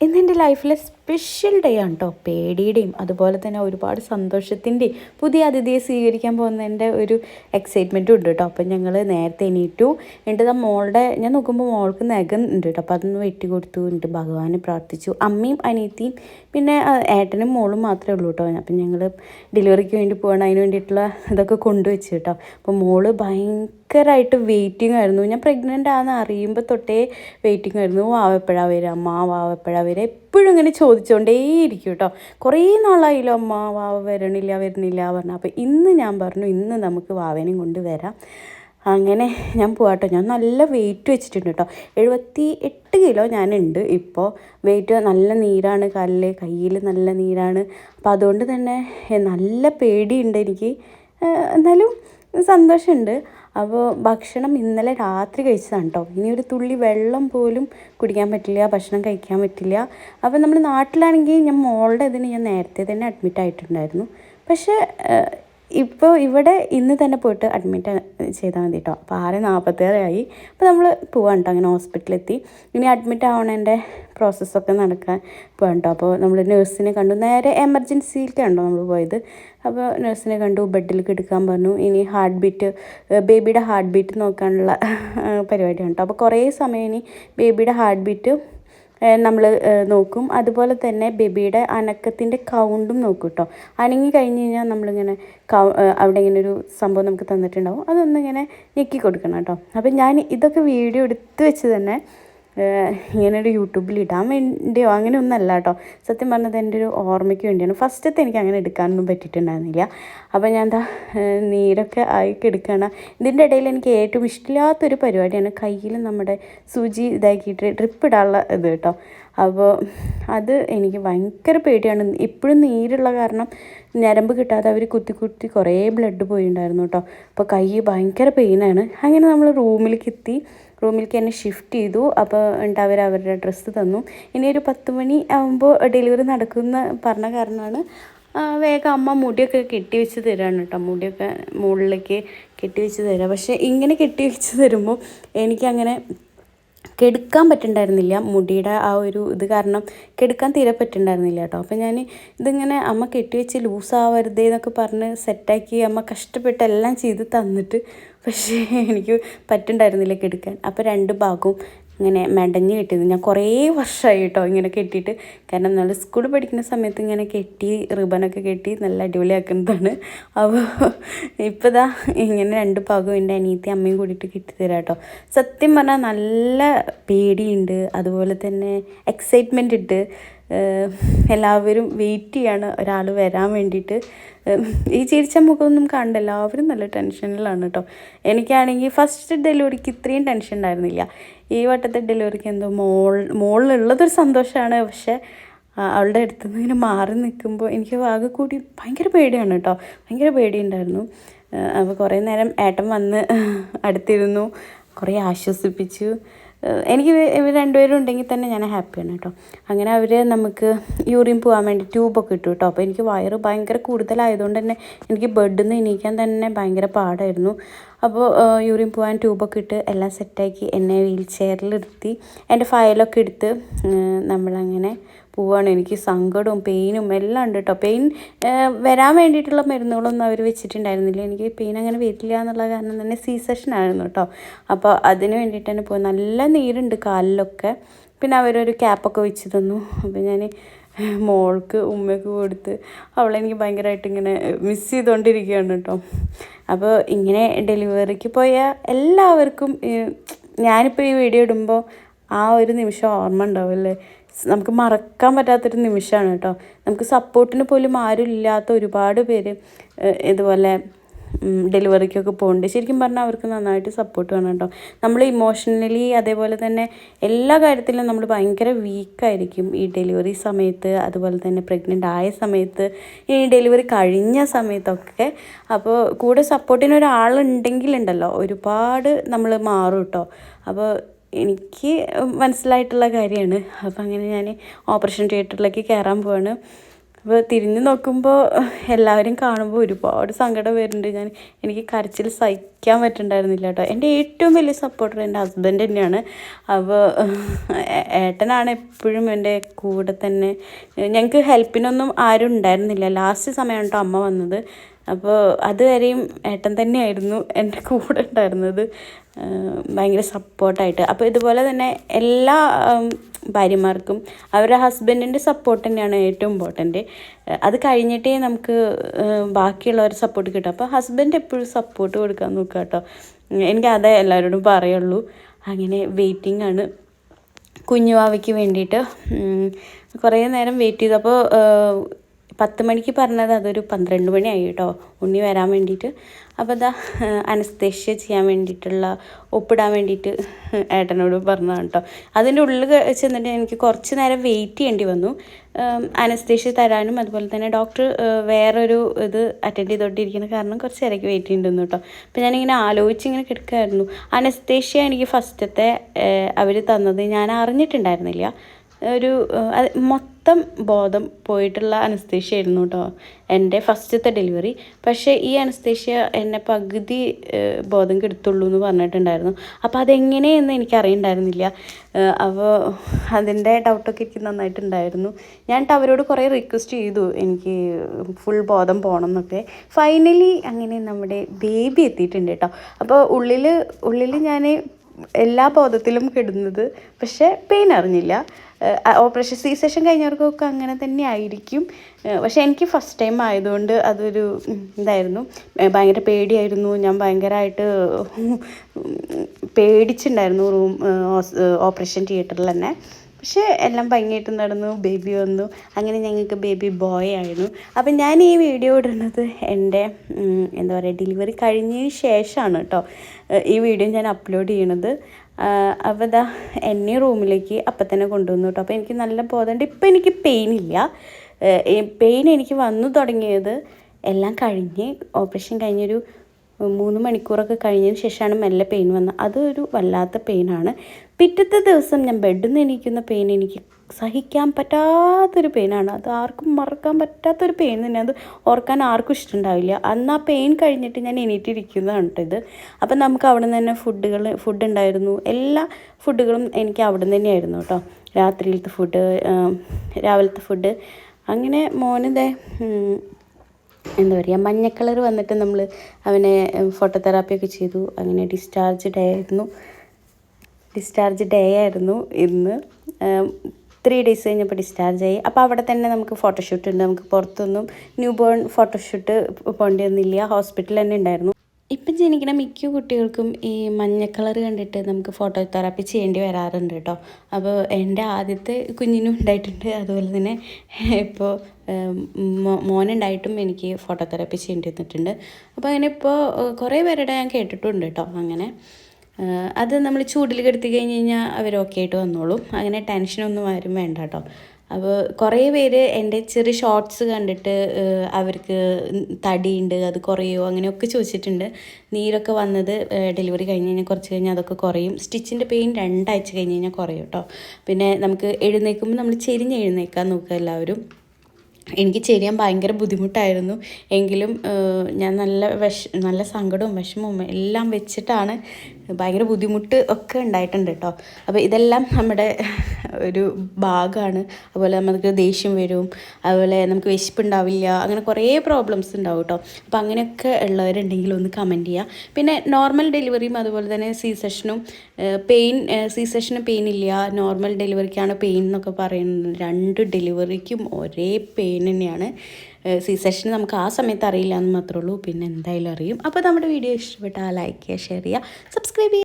ഇന്ന് എന്റെ ലൈഫിലെ സ്പെഷ്യൽ ഡേ ആണ് കേട്ടോ പേടിയുടെയും അതുപോലെ തന്നെ ഒരുപാട് സന്തോഷത്തിന്റെയും പുതിയ അതിഥിയെ സ്വീകരിക്കാൻ പോകുന്നതിന്റെ ഒരു എക്സൈറ്റ്മെന്റും ഉണ്ട് കേട്ടോ അപ്പം ഞങ്ങൾ നേരത്തെ എണീറ്റു. എന്നിട്ട് ആ മോളുടെ ഞാൻ നോക്കുമ്പോൾ മോൾക്ക് നഖം ഉണ്ട് കേട്ടോ അപ്പം അതൊന്ന് വെട്ടി കൊടുത്തു. എന്നിട്ട് ഭഗവാനെ പ്രാർത്ഥിച്ചു. അമ്മയും അനിയത്തിയും പിന്നെ ഏട്ടനും മോളും മാത്രമേ ഉള്ളൂ കേട്ടോ അപ്പം ഞങ്ങൾ ഡെലിവറിക്ക് വേണ്ടി പോകണം അതിന് വേണ്ടിയിട്ടുള്ള ഇതൊക്കെ കൊണ്ടുവച്ചു കേട്ടോ അപ്പോൾ മോൾ ഭയങ്കരമായിട്ട് വെയിറ്റിംഗ് ആയിരുന്നു. ഞാൻ പ്രഗ്നന്റ് ആണെന്ന് അറിയുമ്പോൾ തൊട്ടേ വെയിറ്റിംഗ് ആയിരുന്നു. വാവ എപ്പോഴാണ് വരിക അമ്മ വാവ എപ്പോഴാണ് വരിക എപ്പോഴും ഇങ്ങനെ ചോദിച്ചുകൊണ്ടേയിരിക്കും കേട്ടോ കുറേ നാളായില്ലോ അമ്മ വാവ വരണില്ല വരുന്നില്ല പറഞ്ഞു. അപ്പോൾ ഇന്ന് ഞാൻ പറഞ്ഞു ഇന്ന് നമുക്ക് വാവേനെയും കൊണ്ട് വരാം. അങ്ങനെ ഞാൻ പോവാട്ടോ ഞാൻ നല്ല വെയിറ്റ് വെച്ചിട്ടുണ്ട് കേട്ടോ എഴുപത്തി എട്ട് കിലോ ഞാനുണ്ട് ഇപ്പോൾ വെയിറ്റ് നല്ല നീരാണ് കാലിൽ കയ്യിൽ നല്ല നീരാണ്. അപ്പോൾ അതുകൊണ്ട് തന്നെ നല്ല പേടിയുണ്ട് എനിക്ക്. എന്നാലും സന്തോഷമുണ്ട് അപ്പോൾ ഭക്ഷണം ഇന്നലെ രാത്രി കഴിച്ചതാണ് കേട്ടോ. ഇനി ഒരു തുള്ളി വെള്ളം പോലും കുടിക്കാൻ പറ്റില്ല ഭക്ഷണം കഴിക്കാൻ പറ്റില്ല. അപ്പോൾ നമ്മൾ നാട്ടിലാണെങ്കിൽ ഞാൻ മോളുടെ ഇതിന് ഞാൻ നേരത്തെ തന്നെ അഡ്മിറ്റ് ആയിട്ടുണ്ടായിരുന്നു. പക്ഷേ ഇപ്പോൾ ഇവിടെ ഇന്ന് തന്നെ പോയിട്ട് അഡ്മിറ്റ് ചെയ്താൽ മതി കേട്ടോ അപ്പോൾ ആറ് നാൽപ്പത്തേഴായി അപ്പോൾ നമ്മൾ പോവാൻ കേട്ടോ അങ്ങനെ ഹോസ്പിറ്റലെത്തി ഇനി അഡ്മിറ്റ് ആവണേന്റെ പ്രോസസ്സൊക്കെ നടക്കാൻ പോകാം കേട്ടോ അപ്പോൾ നമ്മൾ നേഴ്സിനെ കണ്ടു. നേരെ എമർജൻസിയിലേക്കാണോ നമ്മൾ പോയത്. അപ്പോൾ നേഴ്സിനെ കണ്ടു ബെഡിൽ കിടക്കാൻ പറഞ്ഞു. ഇനി ഹാർട്ട് ബീറ്റ് ബേബിയുടെ ഹാർട്ട് ബീറ്റ് നോക്കാനുള്ള പരിപാടിയാണ് കേട്ടോ അപ്പോൾ കുറേ സമയം ഇനി ബേബിയുടെ ഹാർട്ട് ബീറ്റ് നമ്മൾ നോക്കും. അതുപോലെ തന്നെ ബേബിയുടെ അനക്കത്തിന്റെ കൗണ്ടും നോക്കും കേട്ടോ അനങ്ങി കഴിഞ്ഞ് കഴിഞ്ഞാൽ നമ്മളിങ്ങനെ കൗ അവിടെ ഇങ്ങനെ ഒരു സംഭവം നമുക്ക് തന്നിട്ടുണ്ടാവും. അതൊന്നിങ്ങനെ ഞെക്കി കൊടുക്കണം കേട്ടോ അപ്പം ഞാൻ ഇതൊക്കെ വീഡിയോ എടുത്ത് വെച്ച് തന്നെ ഇങ്ങനെ ഒരു യൂട്യൂബിൽ ഇടാൻ വേണ്ടിയോ? അങ്ങനെ ഒന്നല്ല കേട്ടോ. സത്യം പറഞ്ഞത് എന്റെ ഒരു ഓർമ്മയ്ക്ക് വേണ്ടിയാണ്. ഫസ്റ്റത്തെ എനിക്ക് അങ്ങനെ എടുക്കാനൊന്നും പറ്റിയിട്ടുണ്ടായിരുന്നില്ല. അപ്പോൾ ഞാൻ എന്താ നീരൊക്കെ ആയി എടുക്കണം ഇതിന്റെ ഇടയിൽ എനിക്ക് ഏറ്റവും ഇഷ്ടമില്ലാത്തൊരു പരിപാടിയാണ് കയ്യിൽ നമ്മുടെ സൂചി ഇതാക്കിയിട്ട് ഡ്രിപ്പ് ഇടാനുള്ള ഇത് കേട്ടോ. അപ്പോൾ അത് എനിക്ക് ഭയങ്കര പേടിയാണ്. ഇപ്പോഴും നീരുള്ള കാരണം ഞരമ്പ് കിട്ടാതെ അവർ കുത്തി കുത്തി കുറേ ബ്ലഡ് പോയിട്ടുണ്ടായിരുന്നു കേട്ടോ. അപ്പോൾ കൈ ഭയങ്കര പെയിനാണ് അങ്ങനെ നമ്മൾ റൂമിലേക്ക് എത്തി. റൂമിലേക്ക് തന്നെ ഷിഫ്റ്റ് ചെയ്തു അപ്പോൾ അവർ അവരുടെ ഡ്രസ്സ് തന്നു. ഇനി ഒരു പത്ത് മണി ആകുമ്പോൾ ഡെലിവറി നടക്കുമെന്ന് പറഞ്ഞ കാരണമാണ്. വേഗം അമ്മ മുടിയൊക്കെ കെട്ടി വെച്ച് തരാണ് കേട്ടോ മുടിയൊക്കെ മുകളിലേക്ക് കെട്ടി വെച്ച് തരാം. പക്ഷേ ഇങ്ങനെ കെട്ടി വെച്ച് തരുമ്പോൾ എനിക്കങ്ങനെ കെടുക്കാൻ പറ്റുന്നുണ്ടായിരുന്നില്ല മുടിയുടെ ആ ഒരു ഇത് കാരണം കെടുക്കാൻ തീരെ പറ്റുന്നുണ്ടായിരുന്നില്ല കേട്ടോ. അപ്പം ഞാൻ ഇതിങ്ങനെ അമ്മ കെട്ടിവെച്ച് ലൂസാവരുതേ എന്നൊക്കെ പറഞ്ഞ് സെറ്റാക്കി അമ്മ കഷ്ടപ്പെട്ട് എല്ലാം ചെയ്ത് തന്നിട്ട് പക്ഷേ എനിക്ക് പറ്റുന്നുണ്ടായിരുന്നില്ല കെടുക്കാൻ. അപ്പോൾ രണ്ട് ഭാഗവും ഇങ്ങനെ മെടഞ്ഞ് കെട്ടിയത്. ഞാൻ കുറേ വർഷമായി കേട്ടോ ഇങ്ങനെ കെട്ടിയിട്ട്. കാരണം നമ്മൾ സ്കൂളിൽ പഠിക്കുന്ന സമയത്ത് ഇങ്ങനെ കെട്ടി റിബണൊക്കെ കെട്ടി നല്ല അടിപൊളിയാക്കുന്നതാണ്. അപ്പോൾ ഇപ്പോൾ ഇതാ ഇങ്ങനെ രണ്ട് ഭാഗവും എന്റെ അനിയത്തി അമ്മയും കൂടിയിട്ട് കെട്ടിത്തരാം കേട്ടോ സത്യം പറഞ്ഞാൽ നല്ല പേടിയുണ്ട്. അതുപോലെ തന്നെ എക്സൈറ്റ്മെന്റ് ഉണ്ട് എല്ലാവരും വെയിറ്റ് ചെയ്യാണ് ഒരാൾ വരാൻ വേണ്ടിയിട്ട്. ഈ ചിരിച്ച മുഖമൊന്നും കണ്ട എല്ലാവരും നല്ല ടെൻഷനിലാണ് കേട്ടോ. എനിക്കാണെങ്കിൽ ഫസ്റ്റ് ഡെലിവറിക്ക് ഇത്രയും ടെൻഷൻ ഉണ്ടായിരുന്നില്ല. ഈ വട്ടത്തെ ഡെലിവറിക്ക് എന്തോ മോൾ മോളിലുള്ളതൊരു സന്തോഷമാണ്. പക്ഷേ അവളുടെ അടുത്ത് നിന്ന് ഇങ്ങനെ മാറി നിൽക്കുമ്പോൾ എനിക്ക് ആകെ കൂടി ഭയങ്കര പേടിയാണ് കേട്ടോ. ഭയങ്കര പേടിയുണ്ടായിരുന്നു. അപ്പോൾ കുറേ നേരം ഏട്ടൻ വന്ന് അടുത്തിരുന്നു. കുറേ ആശ്വസിപ്പിച്ചു. എനിക്ക് ഇവ- ഇവർ രണ്ടുപേരും ഉണ്ടെങ്കിൽ തന്നെ ഞാൻ ഹാപ്പിയാണ് കേട്ടോ. അങ്ങനെ അവർ നമുക്ക് യൂറിൻ പോകാൻ വേണ്ടി ട്യൂബൊക്കെ ഇട്ടു കേട്ടോ. അപ്പോൾ എനിക്ക് വയറ് ഭയങ്കര കൂടുതലായതുകൊണ്ട് തന്നെ എനിക്ക് ബെഡിൽ നിന്ന് എണീക്കാൻ തന്നെ ഭയങ്കര പാടായിരുന്നു. അപ്പോൾ യൂറിൻ പോകാൻ ട്യൂബൊക്കെ ഇട്ട് എല്ലാം സെറ്റാക്കി എന്നെ വീൽ ചെയറിലിരുത്തി എന്റെ ഫയലൊക്കെ എടുത്ത് നമ്മളങ്ങനെ പോവാണ്. എനിക്ക് സങ്കടവും പെയിനും എല്ലാം ഉണ്ട് കേട്ടോ. പെയിൻ വരാൻ വേണ്ടിയിട്ടുള്ള മരുന്നുകളൊന്നും അവർ വെച്ചിട്ടുണ്ടായിരുന്നില്ല. എനിക്ക് പെയിൻ അങ്ങനെ വരില്ല എന്നുള്ള കാരണം തന്നെ സി സെഷൻ ആയിരുന്നു കേട്ടോ. അപ്പോൾ അതിന് വേണ്ടിയിട്ട് തന്നെ പോയി നല്ല നീരുണ്ട് കാലിലൊക്കെ. പിന്നെ അവരൊരു ക്യാപ്പൊക്കെ വെച്ച് തന്നു. അപ്പോൾ ഞാൻ മോൾക്ക് ഉമ്മയ്ക്ക് കൊടുത്ത് അവളെനിക്ക് ഭയങ്കരമായിട്ട് ഇങ്ങനെ മിസ് ചെയ്തുകൊണ്ടിരിക്കുകയാണ് കേട്ടോ. അപ്പോൾ ഇങ്ങനെ ഡെലിവറിക്ക് പോയ എല്ലാവർക്കും ഞാനിപ്പോൾ ഈ വീഡിയോ ഇടുമ്പോൾ ആ ഒരു നിമിഷം ഓർമ്മ ഉണ്ടാവില്ലേ നമുക്ക് മറക്കാൻ പറ്റാത്തൊരു നിമിഷമാണ് കേട്ടോ. നമുക്ക് സപ്പോർട്ടിന് പോലും ആരും ഇല്ലാത്ത ഒരുപാട് പേര് ഇതുപോലെ ഡെലിവറിക്കൊക്കെ പോകുന്നുണ്ട് ശരിക്കും പറഞ്ഞാൽ അവർക്ക് നന്നായിട്ട് സപ്പോർട്ട് വേണം കേട്ടോ നമ്മൾ ഇമോഷണലി അതേപോലെ തന്നെ എല്ലാ കാര്യത്തിലും നമ്മൾ ഭയങ്കര വീക്കായിരിക്കും ഈ ഡെലിവറി സമയത്ത് അതുപോലെ തന്നെ പ്രഗ്നന്റ് ആയ സമയത്ത് ഈ ഡെലിവറി കഴിഞ്ഞ സമയത്തൊക്കെ. അപ്പോൾ കൂടെ സപ്പോർട്ടിന് ഒരാളുണ്ടെങ്കിലുണ്ടല്ലോ ഒരുപാട് നമ്മൾ മാറും കേട്ടോ അപ്പോൾ എനിക്ക് മനസ്സിലായിട്ടുള്ള കാര്യമാണ് അപ്പോൾ അങ്ങനെ ഞാൻ ഓപ്പറേഷൻ തിയേറ്ററിലേക്ക് കയറാൻ പോവാണ്. അപ്പോൾ തിരിഞ്ഞു നോക്കുമ്പോൾ എല്ലാവരും കാണുമ്പോൾ ഒരുപാട് സങ്കടം വരുന്നുണ്ട്. ഞാൻ എനിക്ക് കരച്ചിൽ സഹിക്കാൻ പറ്റുന്നുണ്ടായിരുന്നില്ല കേട്ടോ. എന്റെ ഏറ്റവും വലിയ സപ്പോർട്ടർ എന്റെ ഹസ്ബൻഡ് തന്നെയാണ്. അപ്പോൾ ഏട്ടനാണ് എപ്പോഴും എന്റെ കൂടെ തന്നെ. ഞങ്ങൾക്ക് ഹെൽപ്പിനൊന്നും ആരും ഉണ്ടായിരുന്നില്ല. ലാസ്റ്റ് സമയമാണ് കേട്ടോ അമ്മ വന്നത്. അപ്പോൾ അതുവരെയും ഏട്ടൻ തന്നെയായിരുന്നു എന്റെ കൂടെ ഉണ്ടായിരുന്നത്. ഭയങ്കര സപ്പോർട്ടായിട്ട്. അപ്പോൾ ഇതുപോലെ തന്നെ എല്ലാ ഭാര്യമാർക്കും അവരുടെ ഹസ്ബൻഡിന്റെ സപ്പോർട്ട് തന്നെയാണ് ഏറ്റവും ഇമ്പോർട്ടന്റ്. അത് കഴിഞ്ഞിട്ടേ നമുക്ക് ബാക്കിയുള്ളവർ സപ്പോർട്ട് കിട്ടും. അപ്പോൾ ഹസ്ബൻഡ് എപ്പോഴും സപ്പോർട്ട് കൊടുക്കാൻ നോക്കുക കേട്ടോ. എനിക്ക് അതേ എല്ലാവരോടും പറയുള്ളൂ. അങ്ങനെ വെയിറ്റിംഗ് ആണ്. കുഞ്ഞുവാവയ്ക്ക് വേണ്ടിയിട്ട് കുറേ നേരം വെയിറ്റ് ചെയ്തു. അപ്പോൾ പത്ത് മണിക്ക് പറഞ്ഞത് അതൊരു പന്ത്രണ്ട് മണിയായി കേട്ടോ. ഉണ്ണി വരാൻ വേണ്ടിയിട്ട്. അപ്പോൾ അതാ അനസ്തേഷ്യ ചെയ്യാൻ വേണ്ടിയിട്ടുള്ള ഒപ്പിടാൻ വേണ്ടിയിട്ട് ഏട്ടനോട് പറഞ്ഞതാണ് കേട്ടോ. അതിന്റെ ഉള്ളിൽ ചെന്നിട്ട് എനിക്ക് കുറച്ച് നേരം വെയിറ്റ് ചെയ്യേണ്ടി വന്നു. അനസ്തേഷ്യ തരാനും അതുപോലെ തന്നെ ഡോക്ടർ വേറൊരു ഇത് അറ്റൻഡ് ചെയ്തോണ്ടിരിക്കുന്ന കാരണം കുറച്ച് ഇടയ്ക്ക് വെയിറ്റ് ചെയ്യുന്നുണ്ട് കേട്ടോ. അപ്പോൾ ഞാനിങ്ങനെ ആലോചിച്ച് ഇങ്ങനെ കിടക്കുമായിരുന്നു അനസ്തേഷ്യ എനിക്ക് ഫസ്റ്റത്തെ അവർ തന്നത് ഞാൻ അറിഞ്ഞിട്ടുണ്ടായിരുന്നില്ല. ഒരു മൊത്തം ബോധം പോയിട്ടുള്ള അനസ്തേഷ്യ ആയിരുന്നു കേട്ടോ എന്റെ ഫസ്റ്റത്തെ ഡെലിവറി പക്ഷേ ഈ അനസ്തേഷ്യ എന്നെ പകുതി ബോധം കെടുത്തുള്ളൂ എന്ന് പറഞ്ഞിട്ടുണ്ടായിരുന്നു. അപ്പോൾ അതെങ്ങനെയെന്ന് എനിക്കറിയണ്ടായിരുന്നില്ല. അപ്പോൾ അതിന്റെ ഡൗട്ടൊക്കെ എനിക്ക് നന്നായിട്ടുണ്ടായിരുന്നു. ഞാൻ അവരോട് കുറേ റിക്വസ്റ്റ് ചെയ്തു. എനിക്ക് ഫുൾ ബോധം പോകണം എന്നൊക്കെ. ഫൈനലി അങ്ങനെ നമ്മുടെ ബേബി എത്തിയിട്ടുണ്ട് കേട്ടോ അപ്പോൾ ഉള്ളിൽ ഉള്ളിൽ ഞാൻ എല്ലാ ബോധത്തിലും കിടുന്നത്. പക്ഷേ പെയിൻ അറിഞ്ഞില്ല. ഓപ്പറേഷൻ സി സെഷൻ കഴിഞ്ഞവർക്കൊക്കെ അങ്ങനെ തന്നെ ആയിരിക്കും. പക്ഷേ എനിക്ക് ഫസ്റ്റ് ടൈം ആയതുകൊണ്ട് അതൊരു ഇതായിരുന്നു. ഭയങ്കര പേടിയായിരുന്നു. ഞാൻ ഭയങ്കരമായിട്ട് പേടിച്ചിട്ടുണ്ടായിരുന്നു റൂം ഓപ്പറേഷൻ തിയേറ്ററിൽ തന്നെ. പക്ഷേ എല്ലാം ഭംഗിയായിട്ട് നടന്നു ബേബി വന്നു. അങ്ങനെ ഞങ്ങൾക്ക് ബേബി ബോയ് ആയിരുന്നു. അപ്പം ഞാൻ ഈ വീഡിയോ ഇടുന്നത് എന്റെ എന്താ പറയുക ഡെലിവറി കഴിഞ്ഞതിന് ശേഷമാണ് കേട്ടോ ഈ വീഡിയോ ഞാൻ അപ്ലോഡ് ചെയ്യണത്. അപ്പോൾ ഇതാ എന്നെ റൂമിലേക്ക് അപ്പം തന്നെ കൊണ്ടുവന്നു കേട്ടോ. അപ്പോൾ എനിക്ക് നല്ല ബോധമുണ്ട്. ഇപ്പം എനിക്ക് പെയിൻ ഇല്ല. പെയിൻ എനിക്ക് വന്നു തുടങ്ങിയത് എല്ലാം കഴിഞ്ഞ് ഓപ്പറേഷൻ കഴിഞ്ഞൊരു മൂന്ന് മണിക്കൂറൊക്കെ കഴിഞ്ഞതിന് ശേഷമാണ് മെല്ലെ പെയിൻ വന്നത്. അതൊരു വല്ലാത്ത പെയിനാണ്. പിറ്റത്തെ ദിവസം ഞാൻ ബെഡിൽ നിന്ന് എണീക്കുന്ന പെയിൻ എനിക്ക് സഹിക്കാൻ പറ്റാത്തൊരു പെയിനാണ്. അത് ആർക്കും മറക്കാൻ പറ്റാത്തൊരു പെയിൻ തന്നെ. അത് ഓർക്കാൻ ആർക്കും ഇഷ്ടമുണ്ടാവില്ല. അന്ന് ആ പെയിൻ കഴിഞ്ഞിട്ട് ഞാൻ എണീറ്റിരിക്കുന്നതാണ് ഇത്. അപ്പം നമുക്ക് അവിടെ നിന്ന് തന്നെ ഫുഡുകൾ ഫുഡ് ഉണ്ടായിരുന്നു. എല്ലാ ഫുഡുകളും എനിക്ക് അവിടെ നിന്ന് തന്നെയായിരുന്നു കേട്ടോ. രാത്രിയിലത്തെ ഫുഡ് രാവിലത്തെ ഫുഡ്. അങ്ങനെ മോനിതേ എന്താ പറയുക മഞ്ഞ കളർ വന്നിട്ട് നമ്മൾ അവനെ ഫോട്ടോതെറാപ്പിയൊക്കെ ചെയ്തു. അങ്ങനെ ഡിസ്ചാർജ് ഡേ ആയിരുന്നു. ഡിസ്ചാർജ് ഡേ ആയിരുന്നു ഇന്ന്. ത്രീ ഡേയ്സ് കഴിഞ്ഞപ്പോൾ ഡിസ്ചാർജ് ആയി. അപ്പോൾ അവിടെ തന്നെ നമുക്ക് ഫോട്ടോഷൂട്ട് ഉണ്ട്. നമുക്ക് പുറത്തൊന്നും ന്യൂ ബോൺ ഫോട്ടോഷൂട്ട് പോകേണ്ടി വന്നില്ല ഹോസ്പിറ്റലിൽ തന്നെ ഉണ്ടായിരുന്നു. ഇപ്പം ജനിക്കുന്ന മിക്ക കുട്ടികൾക്കും ഈ മഞ്ഞ കളർ കണ്ടിട്ട് നമുക്ക് ഫോട്ടോ തെറാപ്പി ചെയ്യേണ്ടി വരാറുണ്ട് കേട്ടോ. അപ്പോൾ എന്റെ ആദ്യത്തെ കുഞ്ഞിനും ഉണ്ടായിട്ടുണ്ട്. അതുപോലെ തന്നെ ഇപ്പോൾ മോനുണ്ടായിട്ടും എനിക്ക് ഫോട്ടോ തെറാപ്പി ചെയ്യേണ്ടി വന്നിട്ടുണ്ട്. അപ്പോൾ അങ്ങനെ ഇപ്പോൾ കുറേ പേരുടെ ഞാൻ കേട്ടിട്ടുണ്ട് കേട്ടോ അങ്ങനെ. അത് നമ്മൾ ചൂടിൽ കെടുത്തി കഴിഞ്ഞ് കഴിഞ്ഞാൽ അവർ ഓക്കെ ആയിട്ട് വന്നോളും. അങ്ങനെ ടെൻഷനൊന്നും ആരും വേണ്ട കേട്ടോ. അപ്പോൾ കുറേ പേര് എന്റെ ചെറിയ ഷോർട്സ് കണ്ടിട്ട് അവർക്ക് തടിയുണ്ട് അത് കുറയോ അങ്ങനെയൊക്കെ ചോദിച്ചിട്ടുണ്ട്. നീരൊക്കെ വന്നത് ഡെലിവറി കഴിഞ്ഞ് കഴിഞ്ഞാൽ കുറച്ച് കഴിഞ്ഞാൽ അതൊക്കെ കുറയും. സ്റ്റിച്ചിന്റെ പെയിൻ രണ്ടാഴ്ച കഴിഞ്ഞ് കഴിഞ്ഞാൽ കുറയും കേട്ടോ. പിന്നെ നമുക്ക് എഴുന്നേൽക്കുമ്പോൾ നമ്മൾ ചെരിഞ്ഞ് എഴുന്നേക്കാൻ നോക്കുക എല്ലാവരും. എനിക്ക് ചെയ്യാൻ ഭയങ്കര ബുദ്ധിമുട്ടായിരുന്നു. എങ്കിലും ഞാൻ നല്ല വിഷ നല്ല സങ്കടവും വിഷമവും എല്ലാം വെച്ചിട്ടാണ് ഭയങ്കര ബുദ്ധിമുട്ട് ഒക്കെ ഉണ്ടായിട്ടുണ്ട് കേട്ടോ അപ്പോൾ ഇതെല്ലാം നമ്മുടെ ഒരു ഭാഗമാണ് അതുപോലെ നമുക്ക് ദേഷ്യം വരും. അതുപോലെ നമുക്ക് വിശപ്പുണ്ടാവില്ല. അങ്ങനെ കുറേ പ്രോബ്ലംസ് ഉണ്ടാവും കേട്ടോ അപ്പോൾ അങ്ങനെയൊക്കെ ഉള്ളവരുണ്ടെങ്കിൽ ഒന്ന് കമന്റ് ചെയ്യുക പിന്നെ നോർമൽ ഡെലിവറിയും അതുപോലെ തന്നെ സി സെഷനും പെയിൻ സി സെഷന് പെയിൻ ഇല്ല. നോർമൽ ഡെലിവറിക്കാണ് പെയിൻ എന്നൊക്കെ പറയുന്നത്. രണ്ട് ഡെലിവറിക്കും ഒരേ പെയിൻ തന്നെയാണ്. സി സെഷൻ നമുക്ക് ആ സമയത്ത് അറിയില്ല എന്ന് മാത്രമേ ഉള്ളൂ. പിന്നെ എന്തായാലും അറിയും. അപ്പോൾ നമ്മുടെ വീഡിയോ ഇഷ്ടപ്പെട്ടാൽ ലൈക്ക് ചെയ്യുക ഷെയർ ചെയ്യുക സബ്സ്ക്രൈബ് ചെയ്യുക.